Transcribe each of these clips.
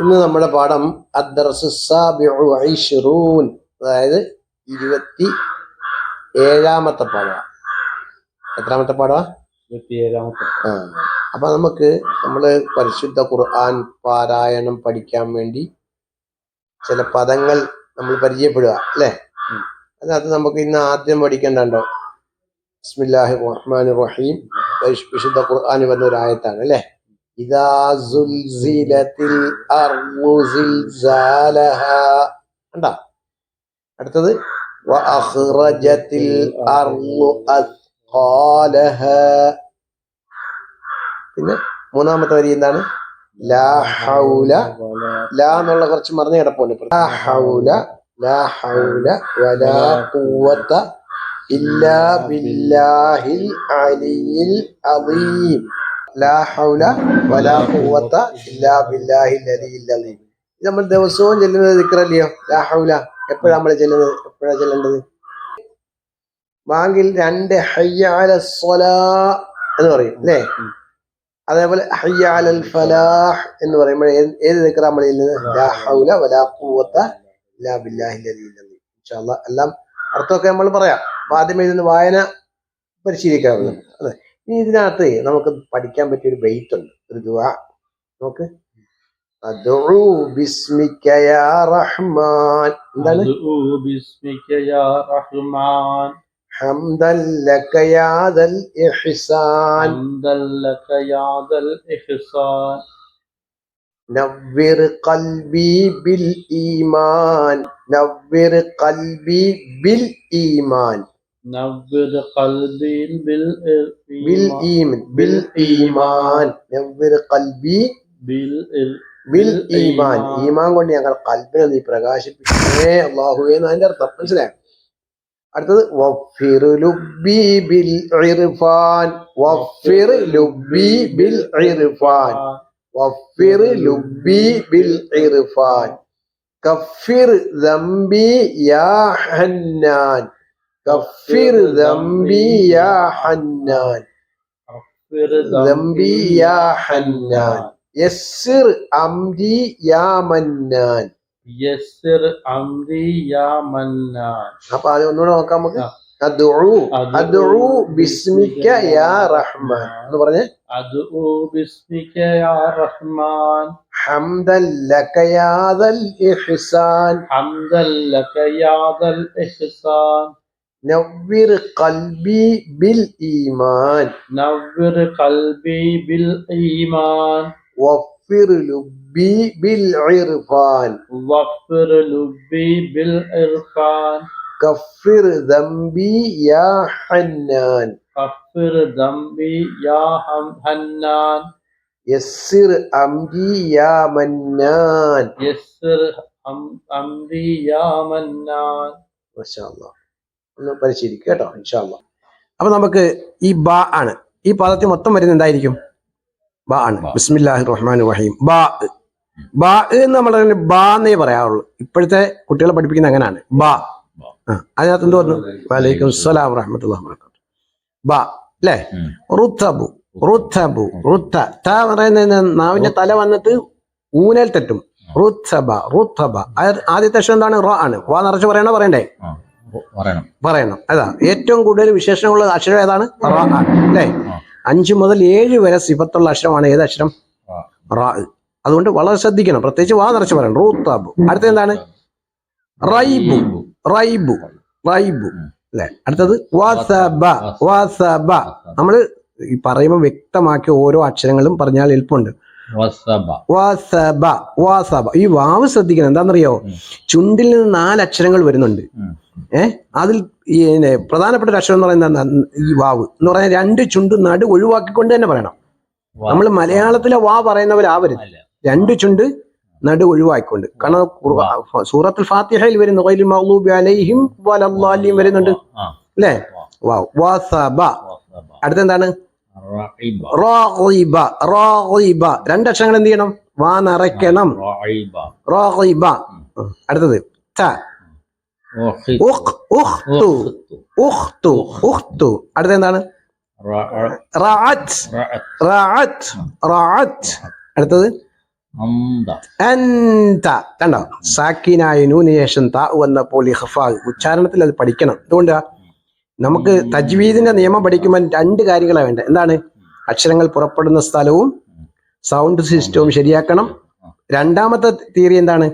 ഇന്ന് നമ്മുടെ പാഠം അതായത് ഇരുപത്തി ഏഴാമത്തെ പാഠമാണ് എത്രാമത്തെ പാഠമാണ് ഇരുപത്തിയേഴാമത്തെ ആ. അപ്പൊ നമുക്ക് നമ്മൾ പരിശുദ്ധ ഖുർആൻ പാരായണം പഠിക്കാൻ വേണ്ടി ചില പദങ്ങൾ നമ്മൾ പരിചയപ്പെടുക അല്ലേ. അതിനകത്ത് നമുക്ക് ഇന്ന് ആദ്യം പഠിക്കേണ്ടോ ബിസ്മില്ലാഹി റഹ്മാൻ റഹീം. വിശുദ്ധ ഖുർആൻ വന്ന ഒരു ആയത്താണ് അല്ലേ? ഇദാ സുൽസിലത്തിൽ കണ്ടാ? അടുത്തത്. പിന്നെ മൂന്നാമത്തെ വരി എന്താണ്? ലാ ഹൗല. ലാ എന്നുള്ള കുറച്ച് മറിഞ്ഞ കിടപ്പുണ്ട്. ലാ ലാ ഹൗല വലാ ഖുവത ഇല്ലാ ബില്ലാഹിൽ അലിയിൽ അലീം ലാ ഹൗല വലാ ഇല്ലാ ബില്ലാഹി ഇത് നമ്മൾ ദിവസവും ചെല്ലുന്നത് ദിക്റല്ലയോ? ലാ ഹൗല. എപ്പോഴാണ് നമ്മൾ ചെല്ലുന്നത്? എപ്പോഴാണ് ചെല്ലേണ്ടത്? ബാങ്കിൽ രണ്ട് ഹയ്യാല സ്വലാ എന്ന് പറയും അല്ലേ. അതേപോലെ ഹയ്യാലൽ ഫലാഹ് എന്ന് പറയുമ്പോൾ ഏത് ദിക്റാ നമ്മൾ ചെല്ലുന്നത്? ലാ ഹൗല. വലാ ഖുവത ഇല്ലാ ബില്ലാഹി എല്ലാം അർത്ഥമൊക്കെ നമ്മൾ പറയാം. അപ്പൊ ആദ്യമേ ഇതൊന്ന് വായന പരിശീലിക്കാവുന്നത് അതെ ഇനി ഇതിനകത്ത് നമുക്ക് പഠിക്കാൻ പറ്റിയ ഒരു ബെയ്ത്ത് ഉണ്ട്. ഒരു ദുആ. നോക്ക്. എന്താണ്? ഇഹ്സാൻ. നവ്വിർ ഖൽബി ബിൽ ഈമാൻ. നവ്വിർ ഖൽബി ബിൽ ബിൽ ഈമാൻ ബിൽ ഈമാൻ. നവ്വിർ ഖൽബി ബിൽ ബിൽ ഈമാൻ. ഈമാൻ. കൊണ്ട് ഞങ്ങൾ കൽബിനെ നീ പ്രകാശിപ്പിക്കേ അള്ളാഹുവേ എന്ന് അതിന്റെ അർത്ഥം മനസ്സിലായി? അടുത്തത് വഫിർ ലുബ്ബി ബിൽ ഇർഫാൻ. വഫിർ ലുബ്ബി ബിൽ ഇർഫാൻ. വഫിർ ലുബ്ബി ബിൽ ഇർഫാൻ. കഫിർ ദംബി യാ ഹന്നാൻ. കഫിർ ദംബി യാ ഹന്നാൻ ദംബി യാ ഹന്നാൻ. യസ്സിർ അംരി യാ മന്നാൻ. യസ്സിർ അംരി യാ മന്നാൻ. അപ്പൊ അത് ഒന്നുകൂടെ നോക്കാം നമുക്ക്. അദ്ഉ. അദ്ഉ ബിസ്മിക യാ റഹ്മാൻ. എന്ന് പറഞ്ഞേ. അദ്ഉ ബിസ്മിക യാ റഹ്മാൻ. ഹംദൻ ലക യാ ദൽ ഇഹ്സാൻ. ഹംദൻ ലക യാ ദൽ ഇഹ്സാൻ. നവ്വിർ ഖൽബി ബിൽ ഈമാൻ. നവ്വിർ കൽബി ബിൽ ഈമാൻ. വഫിർ ലുബ്ബി ബിൽ ഇർഫാൻ. വഫിർ ലുബി ബിൽ ഇർഫാൻ. കഫിർ ദംബി യാ ഹന്നാൻ. കഫിർ ദംബി യാ ഹന്നാൻ. യസ്സിർ അംരി യാ മന്നാൻ. യസ്സിർ അംരി യാ മന്നാൻ. മാഷാ അല്ലാ. ഒന്ന് പരിശീലിക്കുക കേട്ടോ ഇൻഷാല്ല അപ്പൊ നമുക്ക് ഈ ബാ ആണ്. ഈ പദത്തിൽ മൊത്തം വരുന്നത് എന്തായിരിക്കും? ബാ ആണ്. ബിസ്മില്ലാഹി റഹ്മാൻ റഹീം ബാ. ബാ എന്ന് നമ്മൾ ബാ എന്നേ പറയാറുള്ളൂ. ഇപ്പോഴത്തെ കുട്ടികളെ പഠിപ്പിക്കുന്ന അങ്ങനെയാണ്. ബാ. ആ അതിനകത്ത് എന്ത് പറഞ്ഞു വലൈക്കും സ്വലാം റഹ്മത്തുള്ള ബ അല്ലേ. റുത്തബു റുത്തബു റുത്ത. ത പറയുന്ന നാവിന്റെ തല വന്നിട്ട് ഊനൽ തെറ്റും. റുത്തബ റുത്തബ. ആദ്യത്തെ അക്ഷരം എന്താണ്? റ ആണ്. വാ നിറച്ച് പറയണോ? പറയണ്ടേ? പറയണം. അതാ ഏറ്റവും കൂടുതൽ വിശേഷണമുള്ള അക്ഷരം ഏതാണ്? അല്ലേ. അഞ്ച് മുതൽ ഏഴ് വരെ സിഫത്തുള്ള അക്ഷരമാണ് ഏത് അക്ഷരം. അതുകൊണ്ട് വളരെ ശ്രദ്ധിക്കണം. പ്രത്യേകിച്ച് വാ നിറച്ച് പറയണം. റൂത്താബു. അടുത്ത എന്താണ്? റൈബു. റൈബു. റൈബു. അല്ലെ? അടുത്തത് വാസബ. വാസബ. നമ്മൾ ഈ പറയുമ്പോൾ വ്യക്തമാക്കി ഓരോ അക്ഷരങ്ങളും പറഞ്ഞാൽ എളുപ്പമുണ്ട്. വസബ. വാസബ. ഈ വാവ് ശ്രദ്ധിക്കണം. എന്താണെന്നറിയോ? ചുണ്ടിൽ നിന്ന് നാല് അക്ഷരങ്ങൾ വരുന്നുണ്ട്. ഏഹ് അതിൽ ഈ പ്രധാനപ്പെട്ട ഒരു അക്ഷരം എന്ന് പറയുന്നത് ഈ വാവ്. എന്ന് പറഞ്ഞാൽ രണ്ട് ചുണ്ട് നടു ഒഴിവാക്കിക്കൊണ്ട് തന്നെ പറയണം. നമ്മൾ മലയാളത്തിലെ വാ പറയുന്നവരാവരുത്. രണ്ട് ചുണ്ട് നടു ഒഴിവാക്കിക്കൊണ്ട്. കാരണം സൂറത്തുൽ ഫാത്തിഹയിൽ വരുന്നു അലൈഹിം വരുന്നുണ്ട്. അല്ലേ? വാ. വാസബ. അടുത്തെന്താണ്? രണ്ട് അക്ഷരങ്ങൾ രണ്ടക്ഷരങ്ങൾ എന്ത് ചെയ്യണം? വാ നിറയ്ക്കണം. അടുത്തത്. ത. അടുത്ത എന്താണ്? അടുത്തത്? കണ്ടോ? സാക്കിനായ നൂന് ശേഷം താ വന്നപ്പോൾ ഉച്ചാരണത്തിൽ അത് പഠിക്കണം. അതുകൊണ്ടാ നമുക്ക് തജ്വീദിന്റെ നിയമം പഠിക്കുമ്പോൾ രണ്ട് കാര്യങ്ങളാണ് വേണ്ടത്. എന്താണ്? അക്ഷരങ്ങൾ പുറപ്പെടുന്ന സ്ഥലവും സൗണ്ട് സിസ്റ്റവും ശരിയാക്കണം. രണ്ടാമത്തെ തിയറി എന്താണ്?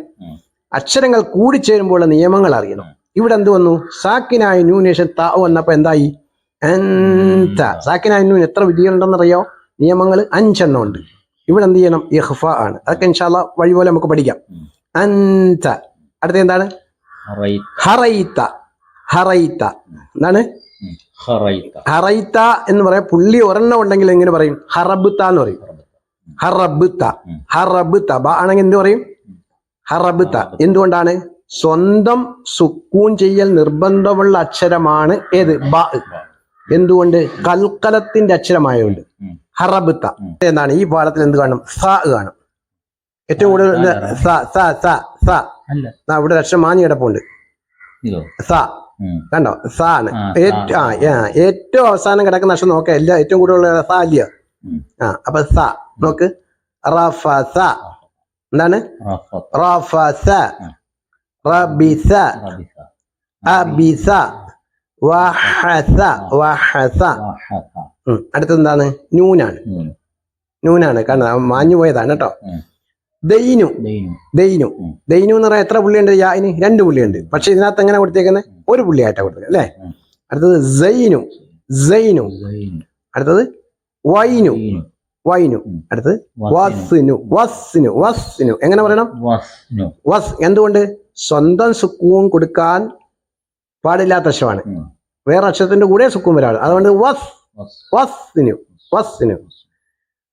അക്ഷരങ്ങൾ കൂടിച്ചേരുമ്പോഴുള്ള നിയമങ്ങൾ അറിയണം. ഇവിടെ എന്ത് വന്നു? സാക്കിനായ ന്യൂനേഷൻ താ വന്നപ്പോ എന്തായി? സാക്കിനായ എത്ര എത്ര വിധികളുണ്ടെന്നറിയോ? നിയമങ്ങൾ അഞ്ചെണ്ണം ഉണ്ട്. ഇവിടെ എന്ത് ചെയ്യണം? ഇഹ്ഫ ആണ്. അതൊക്കെ ഇൻഷാല്ല വഴി പോലെ നമുക്ക് പഠിക്കാം. അൻത അടുത്ത എന്താണ്? ഹറൈത്ത. ഹറൈത്ത. എന്താണ്? ഹറൈത്ത. എന്ന് പറയാം. പുള്ളി ഒരെണ്ണം ഉണ്ടെങ്കിൽ എങ്ങനെ പറയും? ഹറബുത്ത എന്ന് പറയും. ഹറബുത്ത. ഹറബുത്ത. ബ ആണെങ്കിൽ എന്ത് പറയും? ഹറബുത്ത എന്തുകൊണ്ടാണ്? സ്വന്തം സുക്കൂൻ ചെയ്യൽ നിർബന്ധമുള്ള അക്ഷരമാണ് ഏത്? ബ. എന്തുകൊണ്ട്? കൽക്കലത്തിന്റെ അക്ഷരമായതുകൊണ്ട് ഹറബിത്ത എന്നാണ് ഈ പാഠത്തിൽ എന്ത് കാണും? സ കാണും. ഏറ്റവും കൂടുതൽ സ സ സ സ. ഇവിടെ ലക്ഷം അക്ഷരം മാഞ്ഞു കിടപ്പുണ്ട്. സ. കണ്ടോ? സ ആണ്. ഏറ്റവും അവസാനം കിടക്കുന്ന അക്ഷരം നോക്കാം. എല്ലാ ഏറ്റവും കൂടുതൽ സ അല്ലയോ? ആ അപ്പൊ സ. നോക്ക്. റഫ സ. എന്താണ്? അടുത്തെന്താണ് ന്യൂനാണ് ന്യൂനാണ്. റബിസ. അബിസ. വഹസ. വഹസ. നൂനാണ്. നൂനാണ്. കാരണം മാഞ്ഞു പോയതാണ് കേട്ടോ. ദൈനു. ദൈനു. ദൈനു. എന്ന് പറയാൻ എത്ര പുള്ളിയുണ്ട്? യാന് രണ്ട് പുള്ളിയുണ്ട്. പക്ഷെ ഇതിനകത്ത് എങ്ങനെ കൊടുത്തേക്കുന്നത് ഒരു പുള്ളിയായിട്ടാണ് കൊടുത്തത് അല്ലേ? അടുത്തത് അടുത്തത് വൈനു. വൈനു. അടുത്തത് വസ്നു. വസ്സിനു വസ്സിനു വസ്സിനു എങ്ങനെ പറയണം? വസ്നു. വസ് എന്തുകൊണ്ട്? സ്വന്തം സുഖവും കൊടുക്കാൻ പാടില്ലാത്ത അക്ഷരമാണ്. വേറെ അക്ഷരത്തിന്റെ കൂടെ സുക്കൂൺ വരാണ് അതുകൊണ്ട് വസ്. വസ്. വസ്സിനു വസ്സിനു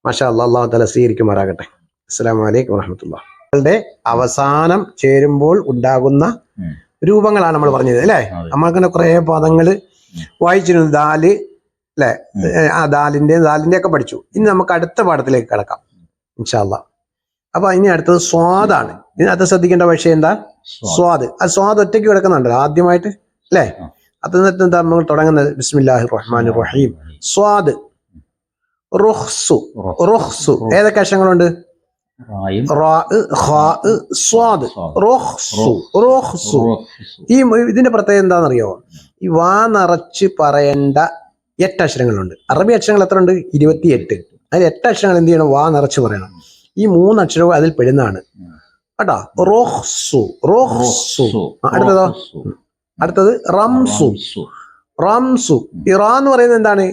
മാഷാ അല്ലാ അള്ളാഹു തല സ്വീകരിക്കുമാറാകട്ടെ. അസ്സലാമു അലൈക്കും വറഹമത്തുള്ള ങ്ങളുടെ അവസാനം ചേരുമ്പോൾ ഉണ്ടാകുന്ന രൂപങ്ങളാണ് നമ്മൾ പറഞ്ഞത് അല്ലേ? നമ്മൾ നമ്മൾക്കിങ്ങനെ കുറേ പദങ്ങൾ വായിച്ചിരുന്നു. ദാൽ അല്ലെ. ആ ദാലിന്റെ ദാലിന്റെ ഒക്കെ പഠിച്ചു. ഇനി നമുക്ക് അടുത്ത പാഠത്തിലേക്ക് കിടക്കാം. ഇൻഷാല്ല അപ്പൊ ഇനി അടുത്തത് സ്വാദാണ്. ഇതിനകത്ത് ശ്രദ്ധിക്കേണ്ട പക്ഷേ എന്താ? സ്വാ സ്വാദ്. ആ സ്വാദ് ഒറ്റയ്ക്ക് കിടക്കുന്നുണ്ട് ആദ്യമായിട്ട്? അല്ലേ. അത് എന്താ നമ്മൾ തുടങ്ങുന്നത്? ബിസ്മില്ലാഹി റഹ്മാൻ റഹീം സ്വാദ് റുഹ്സു. റുഹ്സു ഏതൊക്കെ അക്ഷരങ്ങളുണ്ട്? സ്വാദ്. റുഹ്സു റുഹ്സു ഈ ഇതിന്റെ പ്രത്യേകത എന്താണെന്നറിയോ? ഈ വാ നിറച്ച് പറയേണ്ട എട്ട് അക്ഷരങ്ങളുണ്ട്. അറബി അക്ഷരങ്ങൾ എത്ര ഉണ്ട് ഇരുപത്തി എട്ട് അതിൽ എട്ട് അക്ഷരങ്ങൾ എന്ത് ചെയ്യണം? വാ നിറച്ച് പറയണം. ഈ മൂന്ന് അക്ഷരവും അതിൽ പെടുന്നതാണ്. കേട്ടോ? റോഹ്സു. റോഹ്സു. അടുത്തതോ? അടുത്തത് റംസു. റംസു. ഇറാ ഈ റാ എന്ന് പറയുന്നത് എന്താണ്?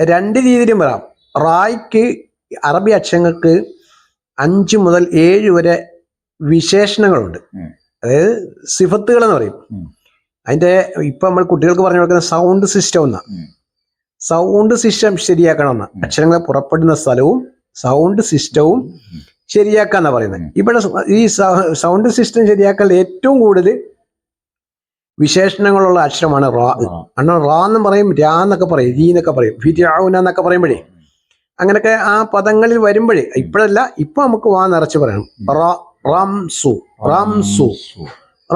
രണ്ട് രീതിയിലും വരാം. റായ്ക്ക് അറബി അക്ഷരങ്ങൾക്ക് അഞ്ച് മുതൽ ഏഴ് വരെ വിശേഷണങ്ങളുണ്ട്. അതായത് സിഫത്തുകൾ എന്ന് പറയും. അതിന്റെ ഇപ്പൊ നമ്മൾ കുട്ടികൾക്ക് പറഞ്ഞു കൊടുക്കുന്ന സൗണ്ട് സിസ്റ്റം എന്നാ. സൗണ്ട് സിസ്റ്റം ശരിയാക്കണമെന്ന്. അക്ഷരങ്ങൾ പുറപ്പെടുന്ന സ്ഥലവും സൗണ്ട് സിസ്റ്റവും. ശരിയാക്കാന്നാ പറയുന്നത്. ഇവിടെ ഈ സൗണ്ട് സിസ്റ്റം ശരിയാക്കാൻ ഏറ്റവും കൂടുതൽ വിശേഷണങ്ങളുള്ള അക്ഷരമാണ് റാ. റാ. അണ്ണ റാ എന്ന് പറയും രാ എന്നൊക്കെ പറയും രീ എന്നൊക്കെ പറയും ഫിരാവുന എന്നൊക്കെ പറയുമ്പോഴേ. അങ്ങനെയൊക്കെ ആ പദങ്ങളിൽ വരുമ്പോഴേ ഇപ്പോഴല്ല ഇപ്പൊ നമുക്ക് വാ നിറച്ച് പറയണം. റ റംസു റംസു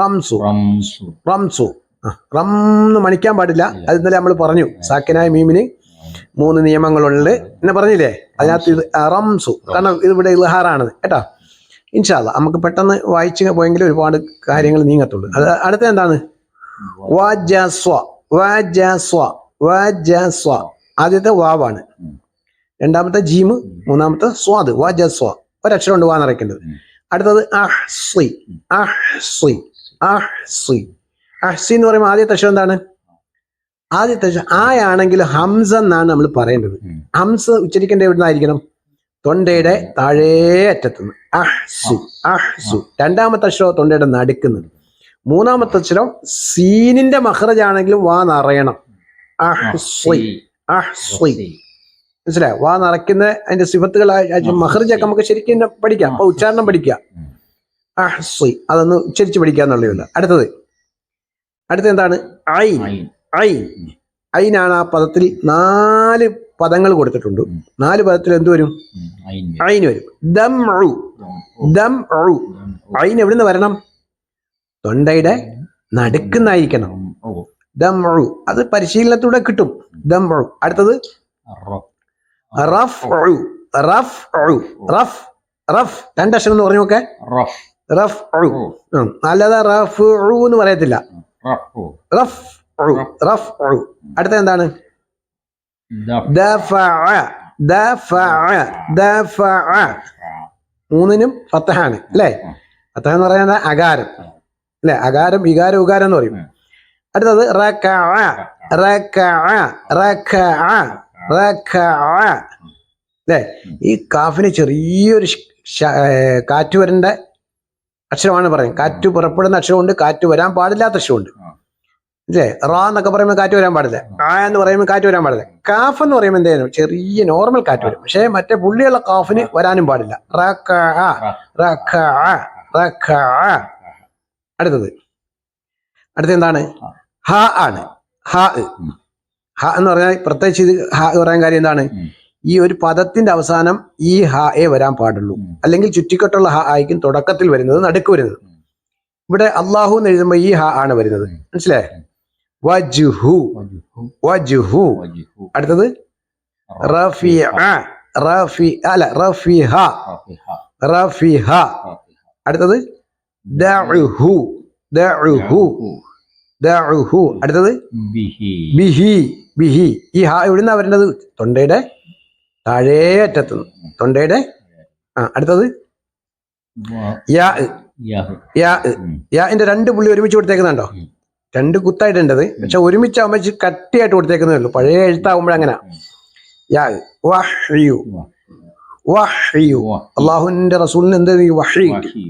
റംസു റംസു. റംസു ആ, റം എന്ന് മണിക്കാൻ പാടില്ല. അത് ഇന്നലെ നമ്മൾ പറഞ്ഞു. സാക്കിനായ മീമിന് മൂന്ന് നിയമങ്ങളുണ്ട്. എന്നെ പറഞ്ഞില്ലേ? അതിനകത്ത് ഇത് റംസു. കാരണം ഇതിവിടെ ഇവിടെ ഇൽഹാറാണ്. കേട്ടോ? ഇൻഷാല്ല നമുക്ക് പെട്ടെന്ന് വായിച്ചു പോയെങ്കിൽ ഒരുപാട് കാര്യങ്ങൾ നീങ്ങത്തുള്ളൂ. അത് അടുത്ത എന്താണ്? വജസ്വ വജസ്വ വജസ്വ ആദ്യത്തെ വാവാണ്. രണ്ടാമത്തെ ജീമ് മൂന്നാമത്തെ സ്വാദ് വജസ്വ ഒരക്ഷരം കൊണ്ട് വാ നിറയ്ക്കേണ്ടത്. അടുത്തത് അഹ്സി. അഹ്സി. അഹ്സി. അഹ്സി എന്ന് പറയുമ്പോൾ ആദ്യത്തെ അക്ഷരം എന്താണ്? ആദ്യത്തെ ആയാണെങ്കിൽ ഹംസ എന്നാണ് നമ്മൾ പറയേണ്ടത്. ഹംസ ഉച്ചരിക്കേണ്ട എവിടെ നിന്നായിരിക്കണം തൊണ്ടയുടെ താഴേ അറ്റത്തുനിന്ന്. അഹ്സു അഹ്സു. രണ്ടാമത്തെ അക്ഷരം തൊണ്ടയുടെ നടുക്കുന്നത്. മൂന്നാമത്തെ അക്ഷരം സീനിന്റെ മഹ്റജ് ആണെങ്കിലും വാ നിറയണം. മനസ്സിലായോ? വാ നിറയ്ക്കുന്ന അതിന്റെ സിഫത്തുകൾ മഹ്റജൊക്കെ നമുക്ക് ശരിക്കും പഠിക്കാം. അപ്പൊ ഉച്ചാരണം പഠിക്കാം. അഹ്സി. അതൊന്ന് ഉച്ചരിച്ച് പഠിക്കുക എന്നുള്ളതല്ല അടുത്തത്. അടുത്ത എന്താണ് ഐ. ഐ. ഐൻ ഐനാണ് ആ പദത്തിൽ നാല് പദങ്ങൾ കൊടുത്തിട്ടുണ്ട്. നാല് പദത്തിൽ എന്ത് വരും? ഐന് വരും. ദം ഔ. ദം ഔ. ഐൻ എവിടുന്ന് വരണം? തൊണ്ടയുടെ നടുക്കുന്നായിരിക്കണം. ദം ഔ. അത് പരിശീലനത്തിലൂടെ കിട്ടും. ദം ഔ. അടുത്തത്? റഫ്. ഔ. റഫ്. ഔ. റഫ്. റഫ്. രണ്ടക്ഷരം എന്ന് പറഞ്ഞു നോക്കെ. റഫ്. റഫ് ഔ. ഉം. അല്ലാതെ റഫ് ഔ എന്ന് പറയത്തില്ല. റഫു. അടുത്ത എന്താണ്? മൂന്നിനും ഫത്തഹാണ് അല്ലേ? ഫത്തഹ എന്ന് പറയുന്നത് അകാരം. അല്ലെ? അകാരം വികാരം ഉകാരം എന്ന് പറയും. അടുത്തത് അല്ലേ? ഈ കാഫിന് ചെറിയൊരു കാറ്റ് വരേണ്ട അക്ഷരമാണ് പറയുന്നത്. കാറ്റ് പുറപ്പെടുന്ന അക്ഷരമുണ്ട് കാറ്റ് വരാൻ പാടില്ലാത്ത അക്ഷരമുണ്ട്. അല്ലേ റാ എന്നൊക്കെ പറയുമ്പോൾ കാറ്റ് വരാൻ പാടില്ല. കാ എന്ന് പറയുമ്പോൾ കാറ്റ് വരാൻ പാടില്ല. കാഫ് എന്ന് പറയുമ്പോൾ എന്തായാലും ചെറിയ നോർമൽ കാറ്റ് വരും. പക്ഷേ മറ്റേ പുള്ളിയുള്ള കാഫിന് വരാനും പാടില്ല. അടുത്തത്. അടുത്ത എന്താണ്? ഹ ആണ്. ഹ ഹ എന്ന് പറഞ്ഞാൽ പ്രത്യേകിച്ച് ഇത് ഹ പറയാൻ കാര്യം എന്താണ്. ഈ ഒരു പദത്തിന്റെ അവസാനം ഈ ഹ എ വരാൻ പാടുള്ളൂ. അല്ലെങ്കിൽ ചുറ്റിക്കെട്ടുള്ള ഹ ആയിരിക്കും തുടക്കത്തിൽ വരുന്നത് നടുക്ക് വരുന്നത്. ഇവിടെ അള്ളാഹു എന്ന് എഴുതുമ്പോൾ ഈ ഹ ആണ് വരുന്നത്. മനസ്സിലായേ? വജുഹു. വജുഹു. വജുഹു. വജുഹു. അടുത്തത്? റഫിയ റഫി അല്ല റഫിഹ. റഫിഹ. അടുത്തത്? ദഉഹു ദഉഹു ദഉഹു അടുത്തത്? ബിഹി. ബിഹി. ഈ ഹ എവിടുന്നാ വരേണ്ടത്? തൊണ്ടയുടെ താഴേ അറ്റത്ത് തൊണ്ടയുടെ ആ അടുത്തത്? യാ യാ യാ. രണ്ട് പുള്ളി ഒരുമിച്ച് കൊടുത്തേക്കുന്നുണ്ടോ. രണ്ട് കുത്തായിട്ടുണ്ടത് പക്ഷെ ഒരുമിച്ച് ഇച്ചിരി കട്ടിയായിട്ട് കൊടുത്തേക്കുന്നേ ഉള്ളൂ. പഴയ എഴുത്താകുമ്പോഴങ്ങനെ യാ വഹ്യു. വഹ്യു. അള്ളാഹുവിന്റെ റസൂലിന് എന്ത് ഈ കിട്ടി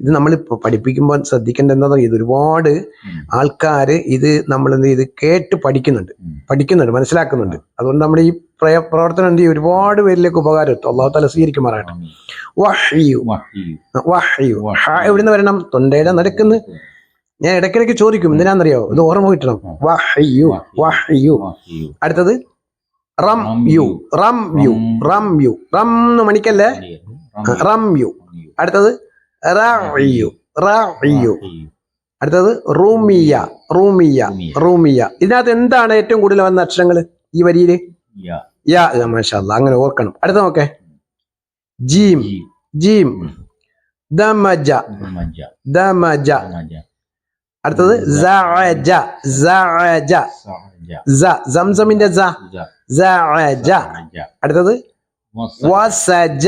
ഇത് നമ്മൾ പഠിപ്പിക്കുമ്പോൾ ശ്രദ്ധിക്കേണ്ട എന്താ ഇത് ഒരുപാട് ആൾക്കാര് ആൾക്കാർ ഇത് നമ്മൾ എന്ത് ചെയ്ത് കേട്ട് പഠിക്കുന്നുണ്ട്. പഠിക്കുന്നുണ്ട് മനസ്സിലാക്കുന്നുണ്ട്. അതുകൊണ്ട് നമ്മൾ ഈ പ്രയ- പ്രവർത്തനം എന്ത് ചെയ്യും? ഒരുപാട് പേരിലേക്ക് ഉപകാരം എത്തും. അള്ളാഹു തല സ്വീകരിക്കുമാറാകട്ടെ. വഹ്യു. വഹി. വഹ്യു. എവിടുന്ന് വരണം? തൊണ്ടയുടെ നടക്കുന്ന്. ഞാൻ ഇടയ്ക്കിടയ്ക്ക് ചോദിക്കും എന്തിനാണെന്നറിയോ ഇത് ഓർമ്മ കിട്ടണം. വഹ്യു വഹ്യു. അടുത്തത് റം യു. റം യു. റം യു. റം എന്ന് മണിക്കല്ലേ. റം യു. അടുത്തത് റഅയു റഅയു അടുത്തത് റൂമിയ. റൂമിയ. റൂമിയ. റൂമിയ. ഇതിനകത്ത് എന്താണ് ഏറ്റവും കൂടുതൽ വന്ന അക്ഷരങ്ങൾ ഈ വരിയിൽ? യ. മാഷാല്ല അങ്ങനെ ഓർക്കണം. അടുത്ത നോക്കേ. ജീം ജീം. ദമജ. ദമജ. അടുത്തത് സഅജ. സഅജ. സ സംസമിന്റെ സ. സഅജ. അടുത്തത് വസജ.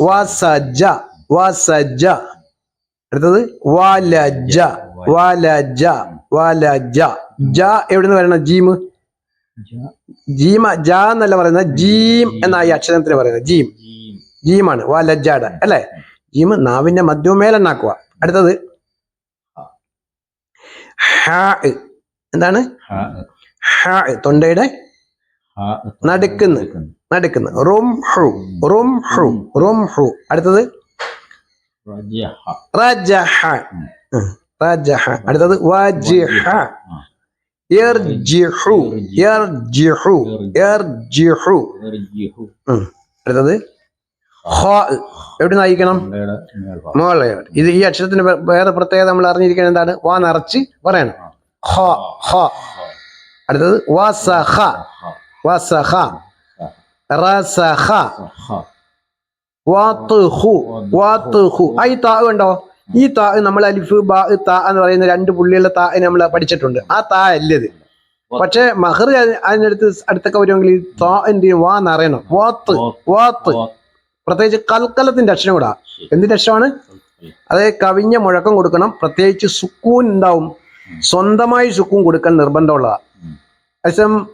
വസജ. വസജ. അടുത്തത് വലജ. വലജ. വലജ. ജ എവിടുന്ന് വരണം? ജീം ജ. ജീമ ജ എന്നല്ല പറയുന്നത് ജീം എന്ന ഈ അക്ഷരത്തിന് പറയുന്നത്. ജീം. ജീമാണ്. വാ ലജ്ജാട. അല്ലേ? ജീം നാവിന്റെ മധ്യമേലെണ്ണാക്കുക അടുത്തത്. ഹാ. എന്താണ്? തൊണ്ടയുടെ. നടുക്കുന്ന്. നടുക്കുന്ന്. റും ഹു. റും ഹു. റും ഹു. അടുത്തത്. റജഹ. റജഹ അടുത്തത്. വജിഹ യർജിഹു യർജിഹു. ഉം. അടുത്തത് എവിടെ നയിക്കണം മോളെ ഇത് ഈ അക്ഷരത്തിന് വേറെ പ്രത്യേകത നമ്മൾ അറിഞ്ഞിരിക്കുന്നത് എന്താണ്? വാ നിറച്ച് പറയണം. അടുത്തത് വസഖ. ഹ. വസഖ. റസഖ. ഹ. വാത്തുഹു വാത്തുഹു. ആ ഈ താ ഉണ്ടോ? ഈ താ നമ്മൾ അലിഫ് ബാ താ എന്ന് പറയുന്ന രണ്ട് പുള്ളിയുള്ള താ നമ്മൾ പഠിച്ചിട്ടുണ്ട്. ആ താ അല്ലത് പക്ഷെ മഹർ അതിനടുത്ത് അടുത്തൊക്കെ വരുമെങ്കിൽ ഈ താ എന്ത് വാ എന്നറിയണം വാത്ത്. വാത്ത്. പ്രത്യേകിച്ച് കൽക്കലത്തിന്റെ അക്ഷരം കൂടാ. എന്തിന്റെ അക്ഷരമാണ്? അതായത് കവിഞ്ഞ മുഴക്കം കൊടുക്കണം. പ്രത്യേകിച്ച് സുക്കൂൻ ഉണ്ടാവും. സ്വന്തമായി സുക്കൂൻ കൊടുക്കാൻ നിർബന്ധമുള്ളതാ. അക്ഷരം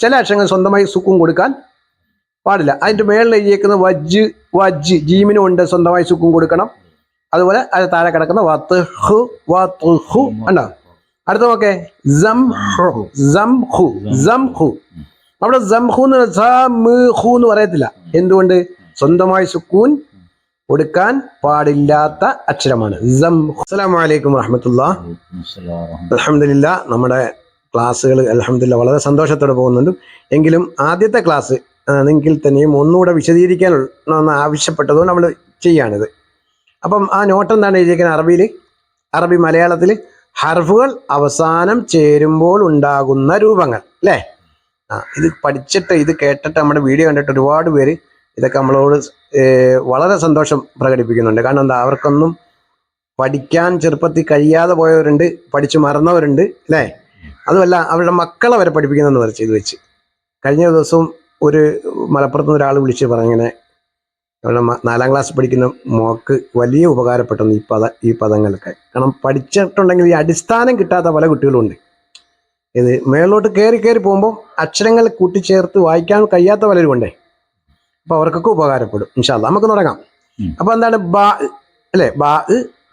ചില അക്ഷരങ്ങൾ സ്വന്തമായി സുക്കൂൻ കൊടുക്കാൻ പാടില്ല. അതിന്റെ മേളിൽ എഴുതിയേക്കുന്ന വജ്ജ് വജ്ജ് ജീമിനും ഉണ്ട് സ്വന്തമായി സുക്കൂൻ കൊടുക്കണം. അതുപോലെ അത് താഴെ കിടക്കുന്ന വത്ത് ഹു വത്ത് ഹു ഉണ്ടോ? അടുത്ത നോക്കേ. ജം ഹു ജം ഹു ജം ഹു. അവിടെ ഹു എന്ന് പറയത്തില്ല. എന്തുകൊണ്ട്? സ്വന്തമായി സുക്കൂൻ കൊടുക്കാൻ പാടില്ലാത്ത അക്ഷരമാണ്. ജം അസ്സലാമു അലൈക്കും അലഹമില്ല നമ്മുടെ ക്ലാസ്സുകൾ അലഹമില്ല വളരെ സന്തോഷത്തോടെ പോകുന്നുണ്ട്. എങ്കിലും ആദ്യത്തെ ക്ലാസ് എങ്കിൽ തന്നെയും ഒന്നുകൂടെ വിശദീകരിക്കാൻ ആവശ്യപ്പെട്ടതുകൊണ്ട് നമ്മൾ ചെയ്യാണിത്. അപ്പം ആ നോട്ട് എന്താണ് എഴുതിയിരിക്കുന്നത്? അറബിയിൽ അറബി മലയാളത്തിൽ ഹർഫുകൾ അവസാനം ചേരുമ്പോൾ ഉണ്ടാകുന്ന രൂപങ്ങൾ അല്ലേ? ആ ഇത് പഠിച്ചിട്ട് ഇത് കേട്ടിട്ട് നമ്മുടെ വീഡിയോ കണ്ടിട്ട് ഒരുപാട് പേര് ഇതൊക്കെ നമ്മളോട് വളരെ സന്തോഷം പ്രകടിപ്പിക്കുന്നുണ്ട്. കാരണം എന്താ? അവർക്കൊന്നും പഠിക്കാൻ ചെറുപ്പത്തിൽ കഴിയാതെ പോയവരുണ്ട് പഠിച്ചു മറന്നവരുണ്ട് അല്ലേ? അതുമല്ല അവരുടെ മക്കളെ വരെ പഠിപ്പിക്കുന്നെന്ന് വരെ ഇത് വെച്ച്. കഴിഞ്ഞ ദിവസവും ഒരു മലപ്പുറത്ത് നിന്ന് ഒരാൾ വിളിച്ച് പറഞ്ഞിങ്ങനെ അവരുടെ നാലാം ക്ലാസ് പഠിക്കുന്ന മോക്ക് വലിയ ഉപകാരപ്പെട്ടെന്ന് ഈ പദ ഈ പദങ്ങളൊക്കെ. കാരണം പഠിച്ചിട്ടുണ്ടെങ്കിൽ ഈ അടിസ്ഥാനം കിട്ടാത്ത പല കുട്ടികളുമുണ്ട്. ഇത് മേളിലോട്ട് കയറി കയറി പോകുമ്പോൾ അക്ഷരങ്ങൾ കൂട്ടിച്ചേർത്ത് വായിക്കാൻ കഴിയാത്ത പലരും ഉണ്ടേ. അപ്പൊ അവർക്കൊക്കെ ഉപകാരപ്പെടും. ഇൻഷാല്ല നമുക്ക് തുടങ്ങാം. അപ്പോൾ അപ്പൊ എന്താണ്? ബാ അല്ലേ? ബാ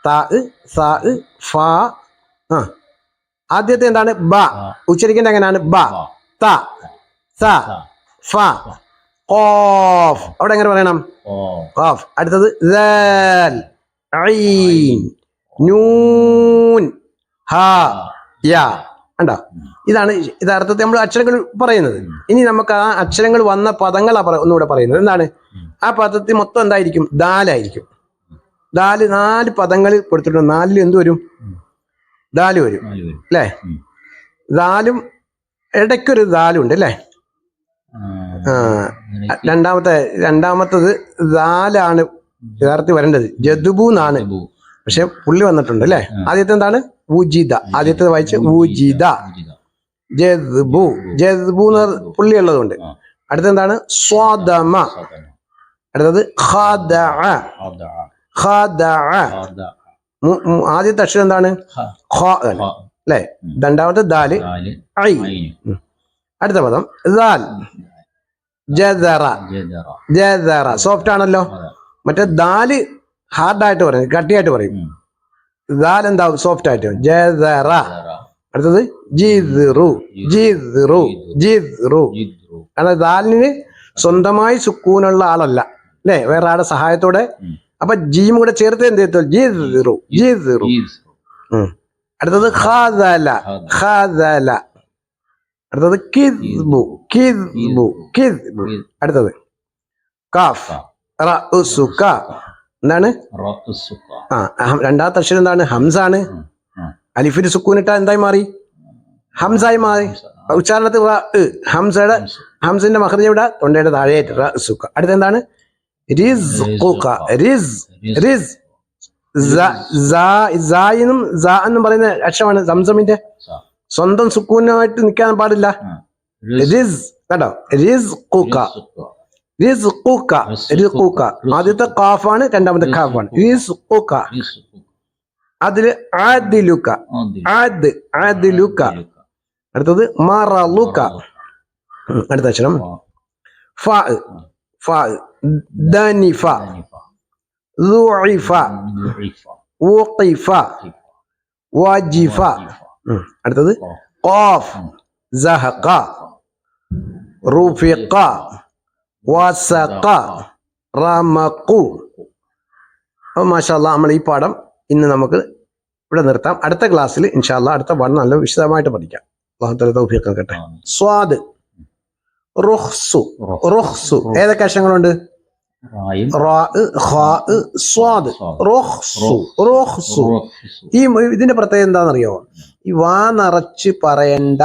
താ സാ ഫാ ആ. ആദ്യത്തെ എന്താണ്? ബ. ഉച്ചരിക്കേണ്ട എങ്ങനെയാണ്? ബ. ത സ. ഫ. ഓഫ്. അവിടെ എങ്ങനെ പറയണം? ഓഫ്. അടുത്തത് ദാൽ. ഐൻ. നൂൻ. ഹ. യാ. കണ്ടോ? ഇതാണ് യഥാർത്ഥത്തിൽ നമ്മൾ അക്ഷരങ്ങൾ പറയുന്നത്. ഇനി നമുക്ക് ആ അക്ഷരങ്ങൾ വന്ന പദങ്ങളാ പറ- ഒന്നുകൂടെ പറയുന്നത്. എന്താണ്? ആ പദത്തിൽ മൊത്തം എന്തായിരിക്കും? ദാലായിരിക്കും. ദാൽ നാല് പദങ്ങൾ കൊടുത്തിട്ടുണ്ട്. നാലിൽ എന്ത് വരും? ദാൽ വരും. അല്ലേ. ദാലും ഇടയ്ക്കൊരു ദാലുണ്ട് അല്ലേ? രണ്ടാമത്തെ രണ്ടാമത്തത് ദാലാണ് യഥാർത്ഥത്തിൽ വരേണ്ടത്. ജദുബു എന്നാണ് പക്ഷെ പുള്ളി വന്നിട്ടുണ്ട് അല്ലേ? ആദ്യത്തെ എന്താണ്? ഉജിത ആദ്യത്തെ വായിച്ച് ഉജിത ജദുബു ജദ്ബു എന്ന് പുള്ളി ഉള്ളതുകൊണ്ട്. അടുത്തെന്താണ്? സ്വാദമ. അടുത്തത് ഖദഅ. ഖദഅ. ആദ്യത്തെ അക്ഷരം എന്താണ്? അല്ലെ? രണ്ടാമത്തെ ദാൽ ദാൽ. ഐ. അടുത്ത പദം ദാൽ. ജദറ ജദറ. സോഫ്റ്റ് ആണല്ലോ. മറ്റേ ദാൽ ഹാർഡായിട്ട് പറയും കട്ടിയായിട്ട് പറയും. ദാൽ എന്താവും? സോഫ്റ്റ് ആയിട്ട് ജദറ. അടുത്തത് ജിദ്റു. ജിദ്റു. ജിദ്റു. ജിദ്രു. കാരണം ദാലിന് സ്വന്തമായി സുക്കൂനുള്ള ആളല്ല. അല്ലേ? വേറെ ആളുടെ സഹായത്തോടെ. അപ്പൊ ജീം കൂടെ ചേർത്ത് എന്ത് ചെയ്തു ജിദ്റു. ജിദ്റു. അടുത്തത് ഖാദല. ഹാദല ഖാദല. അടുത്തത് കിദ്ബു കിദ്ബു കിദ്ബു അടുത്തത്. കാഫ്. ക. റഉസുക. എന്താണ്? ആ രണ്ടാമത്തെ അക്ഷരം എന്താണ്? ഹംസാണ്. അലിഫിന് സുക്കൂനിട്ട എന്തായി മാറി? ഹംസായി മാറി. ഉച്ചാരണത്തിൽ. ഹംസയുടെ ഹംസിന്റെ മഹർജ ഇവിടെ തൊണ്ടയുടെ താഴെയായിട്ട്. റഅസുക അടുത്ത എന്താണ്? റിസ്ഖുക. റിസ് റിസ്. എന്നും പറയുന്ന അക്ഷരമാണ് സംസമിന്റെ. സ്വന്തം സുക്കൂനായിട്ട് നിൽക്കാൻ പാടില്ല. റിസ്. റിസ് ആദ്യത്തെ കാഫാണ് രണ്ടാമത്തെ കാഫാണ്. അതിൽ ആദിലുക്ക ആദിൽ. ആദ്. ആദിലുക്ക അടുത്തത് മറലുക്ക അടുത്ത അക്ഷരം. ഫ. ഫ. ദനിഫ. ദനിഫ. ളുഇഫ ദുഇഫ. അടുത്തത്? ഖാഫ് സഹഖ റുഫിഖ വസഖ റമഖു. അപ്പോൾ മാഷാല്ല നമ്മൾ ഈ പാഠം ഇന്ന് നമുക്ക് ഇവിടെ നിർത്താം. അടുത്ത ക്ലാസ്സിൽ ഇൻഷാല്ല അടുത്ത പാഠം നല്ല വിശദമായിട്ട് പഠിക്കാം. അള്ളാഹുത്തല തൗഫീഖ് നൽകട്ടെ. സ്വാദ് റുഹ്സു റുഹ്സു ഏതൊക്കെ അക്ഷരങ്ങളുണ്ട്? ഈ ഇതിന്റെ പ്രത്യേകത എന്താണെന്നറിയോ? ഈ വാ നിറച്ച് പറയേണ്ട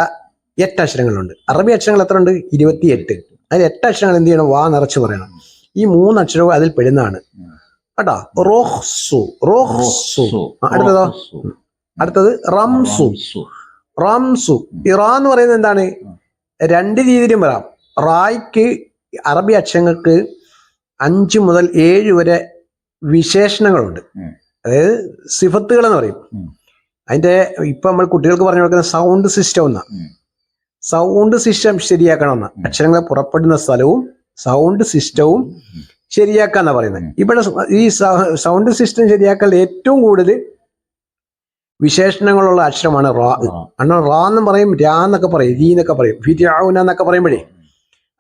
എട്ട് അക്ഷരങ്ങളുണ്ട്. അറബി അക്ഷരങ്ങൾ എത്ര ഉണ്ട്? ഇരുപത്തിയെട്ട്. അതിൽ എട്ട് അക്ഷരങ്ങൾ എന്ത് ചെയ്യണം? വാ നിറച്ച് പറയണം. ഈ മൂന്ന് അക്ഷരവും അതിൽ പെടുന്നതാണ്. കേട്ടോ? റോഹ്സു. റോഹ്സു. അടുത്തതോ? അടുത്തത് റംസു. റംസു. റംസു. ഈ റാ എന്ന് പറയുന്നത് എന്താണ്? രണ്ട് രീതിയിലും വരാം. റായ്ക്ക് അറബി അക്ഷരങ്ങൾക്ക് അഞ്ച് മുതൽ ഏഴ് വരെ വിശേഷണങ്ങളുണ്ട്. അതായത് സിഫത്തുകൾ എന്ന് പറയും അതിന്റെ ഇപ്പൊ നമ്മൾ കുട്ടികൾക്ക് പറഞ്ഞു കൊടുക്കുന്ന സൗണ്ട് സിസ്റ്റം എന്ന. സൗണ്ട് സിസ്റ്റം ശരിയാക്കണമെന്ന അക്ഷരങ്ങളെ അക്ഷരങ്ങൾ പുറപ്പെടുന്ന സ്ഥലവും സൗണ്ട് സിസ്റ്റവും ശരിയാക്കാന്നാ പറയുന്നത്. ഇവിടെ ഈ സൗണ്ട് സിസ്റ്റം ശരിയാക്കാൻ ഏറ്റവും കൂടുതൽ വിശേഷണങ്ങളുള്ള അക്ഷരമാണ് റാ. അണ്ണ റാ എന്ന് പറയും രാ എന്നൊക്കെ പറയും രീ എന്നൊക്കെ പറയും ഫിരാവുന എന്നൊക്കെ പറയുമ്പോഴേ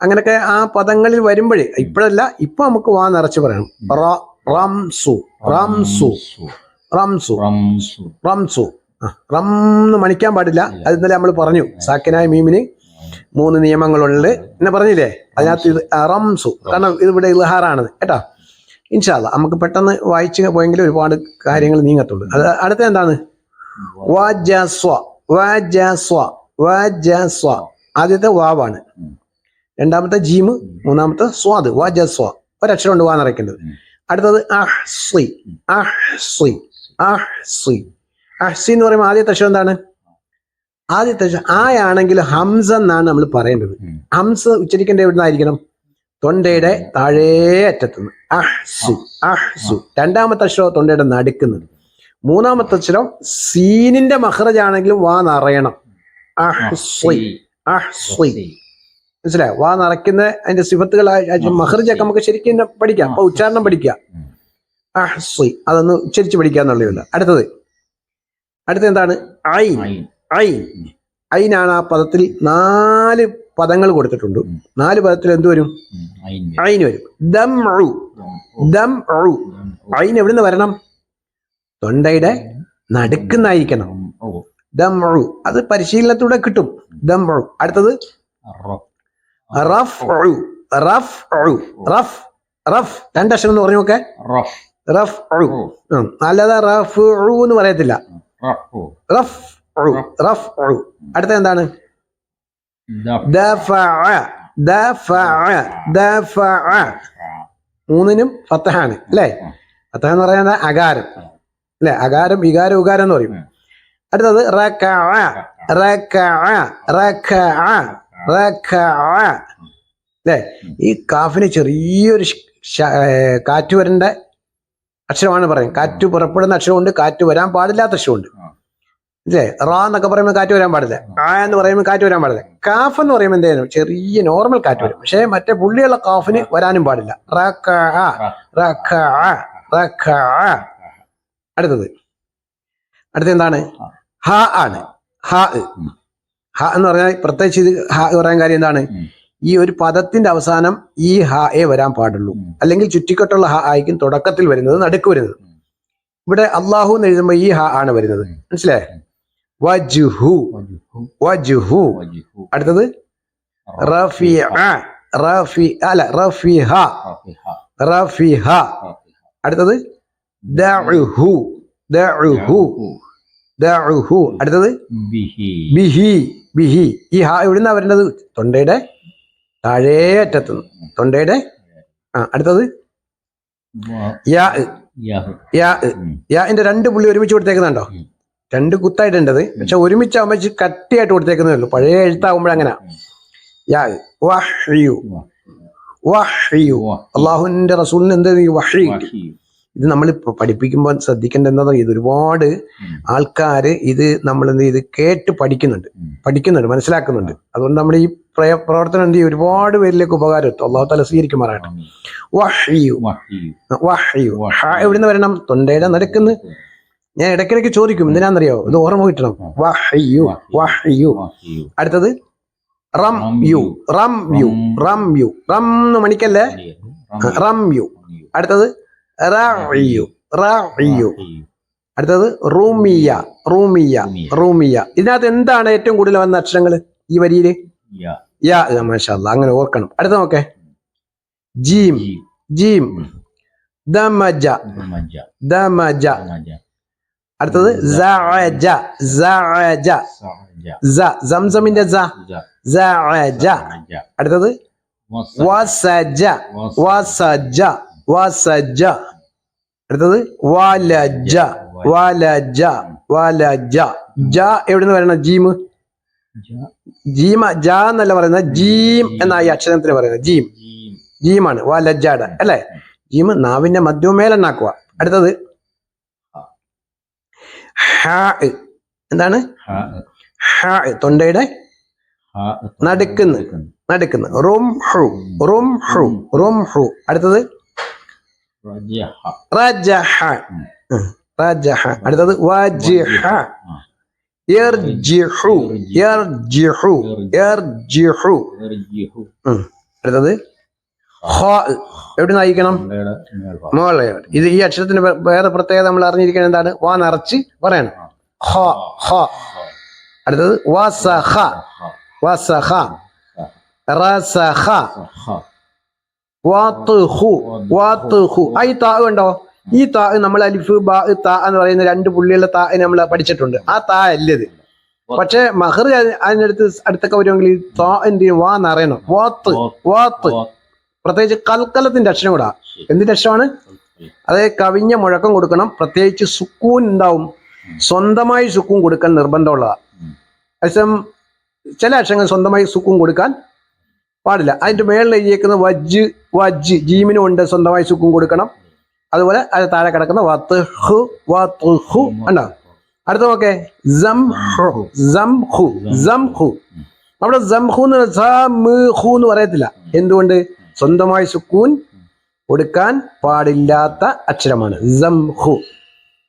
അങ്ങനെയൊക്കെ ആ പദങ്ങളിൽ വരുമ്പോഴേ ഇപ്പോഴല്ല ഇപ്പൊ നമുക്ക് വാ നിറച്ച് പറയണം. റംസു റംസു റംസു റംസു. റം എന്ന് മണിക്കാൻ പാടില്ല. അത് ഇന്നലെ നമ്മൾ പറഞ്ഞു. സാക്കിനായ മീമിന് മൂന്ന് നിയമങ്ങളുണ്ട്. എന്നെ പറഞ്ഞില്ലേ? അതിനകത്ത് ഇത് റംസു കാരണം ഇത് ഇവിടെ ഇൽഹാറാണ്. കേട്ടോ? ഇൻഷാല്ല നമുക്ക് പെട്ടെന്ന് വായിച്ചു പോയെങ്കിൽ ഒരുപാട് കാര്യങ്ങൾ നീങ്ങത്തുള്ളൂ. അത് അടുത്ത എന്താണ്? വാജസ്വ വാജസ്വ വാജസ്വ ആദ്യത്തെ വാവാണ്. രണ്ടാമത്തെ ജീമ് മൂന്നാമത്തെ സ്വാദ് വജസ്വ ഒരക്ഷരം കൊണ്ട് വാ നിറയ്ക്കേണ്ടത്. അടുത്തത് അഹ്സി അഹ്സി അഹ്സി അഹ്സി എന്ന് പറയുമ്പോൾ ആദ്യത്തെ അക്ഷരം എന്താണ്? ആദ്യത്തെ ആയാണെങ്കിൽ ഹംസ എന്നാണ് നമ്മൾ പറയേണ്ടത്. ഹംസ ഉച്ചരിക്കേണ്ട എവിടെ നിന്നായിരിക്കണം തൊണ്ടയുടെ താഴേ അറ്റത്തുനിന്ന്. അഹ്സു അഹ്സു രണ്ടാമത്തെ അക്ഷരം തൊണ്ടയുടെ നടുക്കുന്നത്. മൂന്നാമത്തെ അക്ഷരം സീനിന്റെ മഹ്റജാണെങ്കിലും വാ നിറയണം. അഹ്സി അഹ്സി മനസ്സിലായോ? വാ നിറയ്ക്കുന്ന അതിന്റെ സിഫത്തുകൾ മഹർജൊക്കെ നമുക്ക് ശരിക്കും പഠിക്കാം. അപ്പൊ ഉച്ചാരണം പഠിക്കാം. അഹ്സി. അതൊന്ന് ഉച്ചരിച്ച് പഠിക്കുക എന്നുള്ളതല്ല അടുത്തത്. അടുത്ത എന്താണ്? ഐൻ ഐൻ. ഐനാണ് ആ പദത്തിൽ നാല് പദങ്ങൾ കൊടുത്തിട്ടുണ്ട്. നാല് പദത്തിൽ എന്ത് വരും? ഐന് ഐൻ. വരും. ദം അഴു ദം അഴു ഐൻ എവിടുന്ന് വരണം? തൊണ്ടയുടെ നടുക്കുന്നായിരിക്കണം. ദം അഴു അത് പരിശീലനത്തിലൂടെ കിട്ടും. ദം അഴു അടുത്തത്? റ. അക്ഷരം എന്ന് പറഞ്ഞു നോക്കെ. റഫ്. അല്ലാതെ റഫ് എന്ന് പറയത്തില്ല. റഫു. റഫ് അടുത്ത എന്താണ്? മൂന്നിനും ഫത്തഹാണ്. അല്ലേ? ഫത്തഹ എന്ന് പറയുന്നത് അകാരം. അല്ലെ? അകാരം വികാരം ഉകാരം എന്ന് പറയും. അടുത്തത് റ റകഅ റകഅ അല്ലേ ഈ കാഫിന് ചെറിയൊരു കാറ്റ് വരേണ്ട അക്ഷരമാണ് പറയുന്നത്. കാറ്റ് പുറപ്പെടുന്ന അക്ഷരമുണ്ട് കാറ്റ് വരാൻ പാടില്ലാത്ത അക്ഷരമുണ്ട്. അല്ലേ റാ എന്നൊക്കെ പറയുമ്പോൾ കാറ്റ് വരാൻ പാടില്ല. ആ. എന്ന് പറയുമ്പോൾ കാറ്റ് വരാൻ പാടില്ല. കാഫ് എന്ന് പറയുമ്പോൾ എന്തേലും ചെറിയ നോർമൽ കാറ്റ് വരും. പക്ഷേ മറ്റേ പുള്ളിയുള്ള കാഫിന് വരാനും പാടില്ല. അടുത്തത്. അടുത്ത എന്താണ്? ഹ ആണ്. ഹ. ഹ എന്ന് പറഞ്ഞാൽ പ്രത്യേകിച്ച് ഇത് ഹ പറയാൻ കാര്യം എന്താണ്? ഈ ഒരു പദത്തിന്റെ അവസാനം ഈ ഹ എ വരാൻ പാടുള്ളൂ. അല്ലെങ്കിൽ ചുറ്റിക്കെട്ടുള്ള ഹ ആയിരിക്കും തുടക്കത്തിൽ വരുന്നത് നടുക്ക് വരുന്നത്. ഇവിടെ അള്ളാഹു എന്ന് എഴുതുമ്പോൾ ഈ ഹ ആണ് വരുന്നത്. മനസ്സിലേ മനസ്സിലായേ? വജുഹു. വജുഹു. അടുത്തത്? റഫി അല്ല റഫിഹ. റഫിഹ. റഫിഹ. റഫിഹ. അടുത്തത്? ദഉഹു. ദഉഹു. ദഉഹു. അടുത്തത്? ബിഹി. ബിഹി ഈ ഹ എവിടുന്നാ വരേണ്ടത്? തൊണ്ടയുടെ താഴേ അറ്റത്തുനിന്ന് തൊണ്ടയുടെ ആ അടുത്തത്? യാ. യാ. യാന്റെ രണ്ട് പുള്ളി ഒരുമിച്ച് കൊടുത്തേക്കുന്നുണ്ടോ? രണ്ട് കുത്തായിട്ടുണ്ടത് പക്ഷെ ഒരുമിച്ച് ഇച്ചിരി കട്ടിയായിട്ട് കൊടുത്തേക്കുന്നേ ഉള്ളൂ. പഴയ എഴുത്താകുമ്പോഴങ്ങനെ അങ്ങനെ. യാ വഹ്യു വഹ്യു അള്ളാഹുവിന്റെ റസൂലിന് എന്ത് വഹ്യു വഹി. ഇത് നമ്മൾ പഠിപ്പിക്കുമ്പോൾ ശ്രദ്ധിക്കേണ്ട എന്താ ഇത് ഒരുപാട് ആൾക്കാർ ആൾക്കാര് ഇത് നമ്മൾ എന്ത് ചെയ്ത് കേട്ട് പഠിക്കുന്നുണ്ട്. പഠിക്കുന്നുണ്ട് മനസ്സിലാക്കുന്നുണ്ട്. അതുകൊണ്ട് നമ്മുടെ ഈ പ്രയ- പ്രവർത്തനം എന്ത് ചെയ്യും? ഒരുപാട് പേരിലേക്ക് ഉപകാരം എത്തും. അള്ളാഹു തല സ്വീകരിക്കുമാറാകട്ടെ. വഹ്യു. വഹി. വഹ്യു. എവിടുന്ന് വരണം? തൊണ്ടയുടെ നടക്കുന്നു. ഞാൻ ഇടയ്ക്കിടയ്ക്ക് ചോദിക്കും എന്തിനാണെന്നറിയോ ഇത് ഓർമ്മ കിട്ടണം. വഹ്യു. വഹ്യു. അടുത്തത് റം യു. റം യു. റം. യു. റം എന്ന് മണിക്കല്ലേ? റം. യു. അടുത്തത് അടുത്തത് റൂമിയ റൂമിയ റൂമിയ. ഇതിനകത്ത് എന്താണ് ഏറ്റവും കൂടുതൽ വന്ന അക്ഷരങ്ങൾ ഈ വരിയിൽ? യ. അങ്ങനെ ഓർക്കണം. അടുത്ത നോക്കേ. ജീം. ജീം. ദമജ. ദമജ. അടുത്തത് സഅജ. സഅജ. സ സംസമിന്റെ സ. സഅജ. അടുത്തത് വസജ. വസജ. വസജ. അടുത്തത് വലജ. വലജ. വലജ. ജ എവിടുന്ന് വരണം? ജീം. ജീമ ജ എന്നല്ല പറയുന്നത് ജീം എന്ന ഈ അക്ഷരത്തിന് പറയുന്നത്. ജീം. ജീമാണ് വലജാട അല്ലേ? ജീം നാവിന്റെ മധ്യമേലെണ്ണാക്കുക അടുത്തത് ഹാ. എന്താണ്? തൊണ്ടയുടെ. നടുക്കുന്ന്. നടുക്കുന്ന. റും ഹു റും ഹു റും ഹു അടുത്തത് റജഹ. റജഹ അടുത്തത് വജിഹ. യർജിഹു. യർജിഹു. യർജിഹു. അടുത്തത് എവിടെ നയിക്കണം തൊണ്ടയുടെ ഇത് ഈ അക്ഷരത്തിന് വേറെ പ്രത്യേകത നമ്മൾ അറിഞ്ഞിരിക്കുന്നത് എന്താണ്? വാ നിറച്ച് പറയണം. അടുത്തത് ഈ താ ഉണ്ടോ ഈ താ നമ്മൾ അലിഫ് ബാ താ എന്ന് പറയുന്ന രണ്ട് പുള്ളിയുള്ള താ നമ്മൾ പഠിച്ചിട്ടുണ്ട്. ആ താ അല്ലത് പക്ഷെ മഹർ അതിനടുത്ത് അടുത്തൊക്കെ വരുമെങ്കിൽ ഈ താ എന്ത് ചെയ്യും വാ അറിയണം. വാത്ത് വാത്ത്. പ്രത്യേകിച്ച് കൽക്കലത്തിന്റെ അക്ഷരം കൂടാ. എന്തിന്റെ അക്ഷരമാണ്? അതായത് കവിഞ്ഞ മുഴക്കം കൊടുക്കണം. പ്രത്യേകിച്ച് സുക്കൂൻ ഉണ്ടാവും. സ്വന്തമായി സുക്കൂൻ കൊടുക്കാൻ നിർബന്ധമുള്ളതാണ് അതേസമയം ചില അക്ഷരങ്ങൾ സ്വന്തമായി സുക്കൂൻ കൊടുക്കാൻ പാടില്ല. അതിന്റെ മേളിൽ എഴുതിയേക്കുന്ന വജ്ജ് വജ്ജ് ജീമിനും ഉണ്ട് സ്വന്തമായി സുക്കൂൻ കൊടുക്കണം. അതുപോലെ അത് താഴെ കിടക്കുന്ന വത്ത് ഹു വത്ത് ഹു ഉണ്ടാവും അടുത്ത നോക്കേ. ജം ഹു ജം ഹു ജം ഹു ജം ഹു എന്ന് ഹു എന്ന് പറയത്തില്ല. എന്തുകൊണ്ട്? സ്വന്തമായി സുക്കൂൻ കൊടുക്കാൻ പാടില്ലാത്ത അക്ഷരമാണ്. ജം ഹു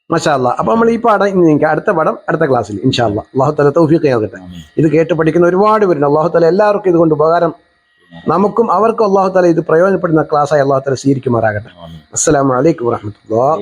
മഷാല്ല അപ്പൊ നമ്മൾ ഈ പാഠം അടുത്ത പാഠം അടുത്ത ക്ലാസ്സിൽ ഇൻഷാ അല്ലാ അള്ളാഹു തല തൗഫീഖ് നൽകട്ടെ. ഇത് കേട്ട് പഠിക്കുന്ന ഒരുപാട് പേരുണ്ട്. അള്ളാഹു തല എല്ലാവർക്കും ഇതുകൊണ്ട് ഉപകാരം നമുക്കും അവർക്കും അള്ളാഹു തല ഇത് പ്രയോജനപ്പെടുന്ന ക്ലാസ്സായി അള്ളാഹു തല സ്വീകരിക്കുമാറാകട്ടെ. അസ്സലാമു അലൈക്കും വറഹമത്തുള്ള